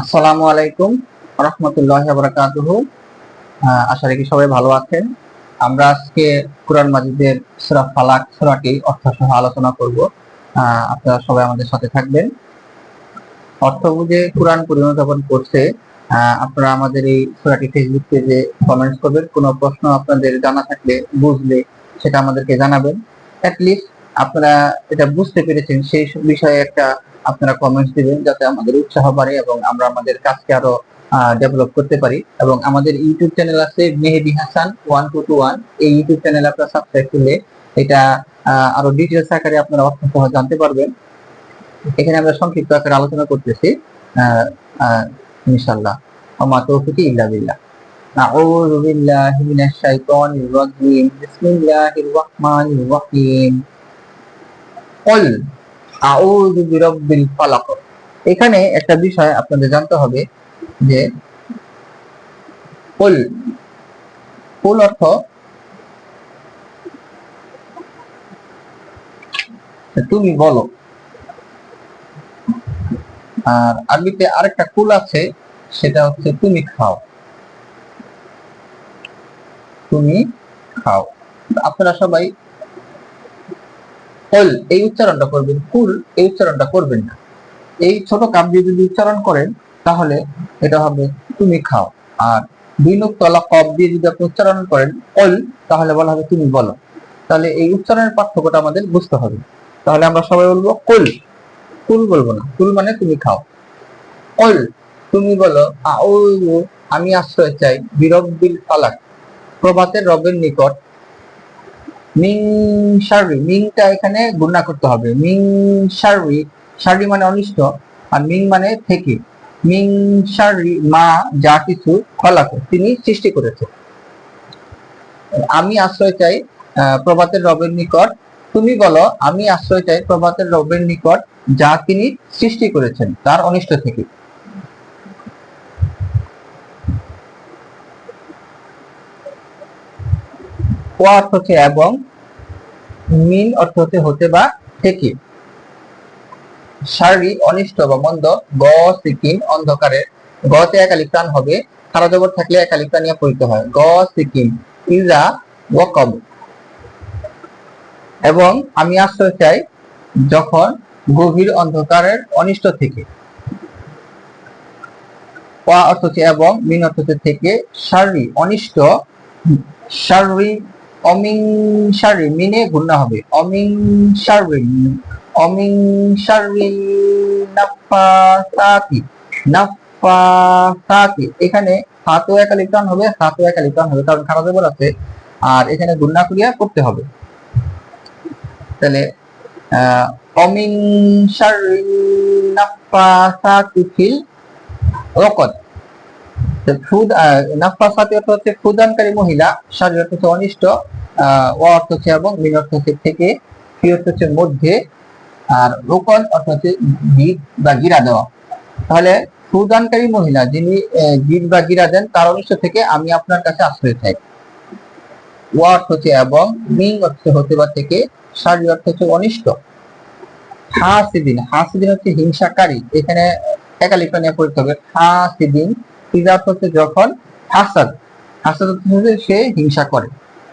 আসসালামু আলাইকুম রহমতুল্লাহ বরাকাতুহু আশা রাখি সবাই ভালো আছেন। আমরা আজকে কোরআন মাজিদের সূরা ফালাক সূরাটি অর্থ সহ আলোচনা করব। আপনারা সবাই আমাদের সাথে থাকবেন। অর্থ বুঝে কোরআন পরিণতপন করছে আপনারা আমাদের এই সূরাটি ফেসবুক পেজে কমেন্টস করবেন। কোনো প্রশ্ন আপনাদের জানা থাকলে বুঝলে সেটা আমাদেরকে জানাবেন। লিস্ট আপনারা এটা বুঝতে পেরেছেন সেই বিষয়ে একটা আপনারা কমেন্টস দিবেন যাতে আমাদের উৎসাহ বাড়ে এবং আমরা আমাদের কাজকে আরো ডেভেলপ করতে পারি এবং আমাদের ইউটিউব চ্যানেল আছে Mehedi Hasan one two two one এই ইউটিউব চ্যানেল আপনারা সাবস্ক্রাইব করলে এটা আহ, আরো ডিটেলস আকারে আপনারা অর্থ সহ জানতে পারবেন এখানে আমরা সংক্ষিপ্ত আকারে আলোচনা করতেছি আহ, আহ, ইনশাআল্লাহ আমা তৌফিকি ইল্লা বিল্লাহ أعوذ بالله من الشيطان الرجيم بسم الله الرحمن الرحيم قل আউযু বিরাব্বিল ফালাক। এখানে একটা বিষয় আপনাদের জানতে হবে যে কুল কুল অর্থ তুমি বলো। আর আরবিতে আরেকটা কুল আছে, সেটা হচ্ছে তুমি খাও। তুমি খাও। আপনারা সবাই কুল এই উচ্চারণটা করবেন কুল এই উচ্চারণটা করবেন না। এই ছোট কাপ দিয়ে যদি উচ্চারণ করেন, তাহলে এটা হবে তুমি খাও। আর দুই তলা কপ দিয়ে যদি আপনি উচ্চারণ করেন অল তাহলে বলা হবে তুমি বলো। তাহলে এই উচ্চারণের পার্থক্যটা আমাদের বুঝতে হবে। তাহলে আমরা সবাই বলব কুল। কুল বলব না। কুল মানে তুমি খাও। অল তুমি বলো আমি আশ্রয় চাই বিরব্বিল ফালাক। প্রভাতের রবের নিকট মিং শারি, মিংটা এখানে গুণা করতে হবে। মিং শারি শারি মানে অনিষ্ট, আর মিং মানে থেকে। মিং মা, যা কিছু খলাক তিনি সৃষ্টি করেছে। আমি আশ্রয় চাই প্রভাতের রবের নিকট। তুমি বলো, আমি আশ্রয় চাই প্রভাতের রবের নিকট যা তিনি সৃষ্টি করেছেন, তার অনিষ্ট থেকে। অর্থ হচ্ছে এবং মিন অর্থ হচ্ছে হতে বা থেকে। শারী অনিষ্ট বা মন্দ, গ, সিকিম অন্ধকারের গতে একালিক প্রাণ হবে। খারা জবর থাকলে একালিক প্রাণ নিয়ে পড়িতে হয়। গ, সিকিম, ইজা, ওয়াকব। এবং আমি আশ্রয় চাই যখন গভীর অন্ধকারের অনিষ্ট থেকে। অর্থ হচ্ছে এবং, মিন অর্থ হচ্ছে থেকে। শারী অনিষ্ট। শারী অমিং শারী মিনে গুণনা হবে। অমিং শারী অমিং শারী নাফাসাতি নাফাসাতি এখানে হাতও একালিক টান হবে হাতও একালিক টান হবে, কারণ খারাপ জবর আছে। আর এখানে গুণনা করিয়া করতে হবে। তাহলে অমিং নাফাসাতি ফিল রকত। ফুদ নাফাসাতি অর্থ হচ্ছে ফুদানকারী মহিলা শারীর অর্থ অনিষ্ট অর্থ হচ্ছে এবং মিন অর্থ হচ্ছে থেকে হচ্ছে মধ্যে আর রোকন অর্থ হচ্ছে গিট বা গিরা দেওয়া। তাহলে ফুদানকারী মহিলা যিনি গিট বা গিরা দেন, তার অনিষ্ট থেকে আমি আপনার কাছে আশ্রয় চাই। ও অর্থ হচ্ছে এবং মিং অর্থ হতে বা থেকে শারীর অর্থ হচ্ছে অনিষ্ট। হাসিদিন হাসিদিন হচ্ছে হিংসাকারী। এখানে একালিপা নিয়ে পড়তে হবে। হাসিদিন ইজা অর্থ হচ্ছে যখন হাসাদ হাসাদ হচ্ছে সে হিংসা করে।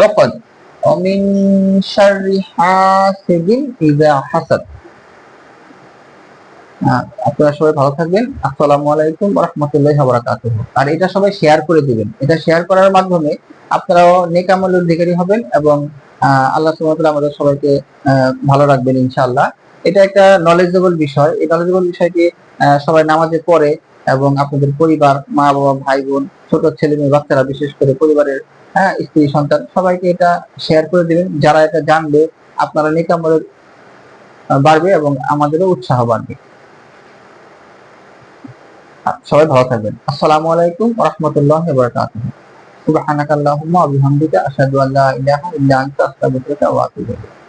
রকদ অমিন শারি হাসিদিন ইজা হাসাদ। হ্যাঁ, আপনারা সবাই ভালো থাকবেন। আসসালামু আলাইকুম ওয়া রাহমাতুল্লাহি ওয়া বারাকাতুহু। আর এটা সবাই শেয়ার করে দিবেন। এটা শেয়ার করার মাধ্যমে আপনারাও নেক আমলের অধিকারী হবেন এবং আল্লাহ সুবহানাহু আমাদের সবাইকে ভালো রাখবেন ইনশাআল্লাহ। এটা একটা নলেজেবল বিষয়। এই নলেজেবল বিষয়টি সবাই নামাজে পড়ে এবং আপনাদের পরিবার মা বাবা ভাই বোন ছোট ছেলে মেয়ে বাচ্চারা, বিশেষ করে পরিবারের হ্যাঁ স্ত্রী, সন্তান, সবাইকে এটা শেয়ার করে দিবেন। যারা এটা জানবে, আপনারা নেক বাড়বে এবং আমাদেরও উৎসাহ বাড়বে। সবাই ভালো থাকবেন। আসসালামু আলাইকুম রহমতুল্লাহ বারাকাতুহু সুবহানাকাল্লাহুম্মা ওয়া বিহামদিকা আশহাদু আল্লা ইলাহা ইল্লা আনতা আস্তাগফিরুকা ওয়া আতুবু ইলাইক।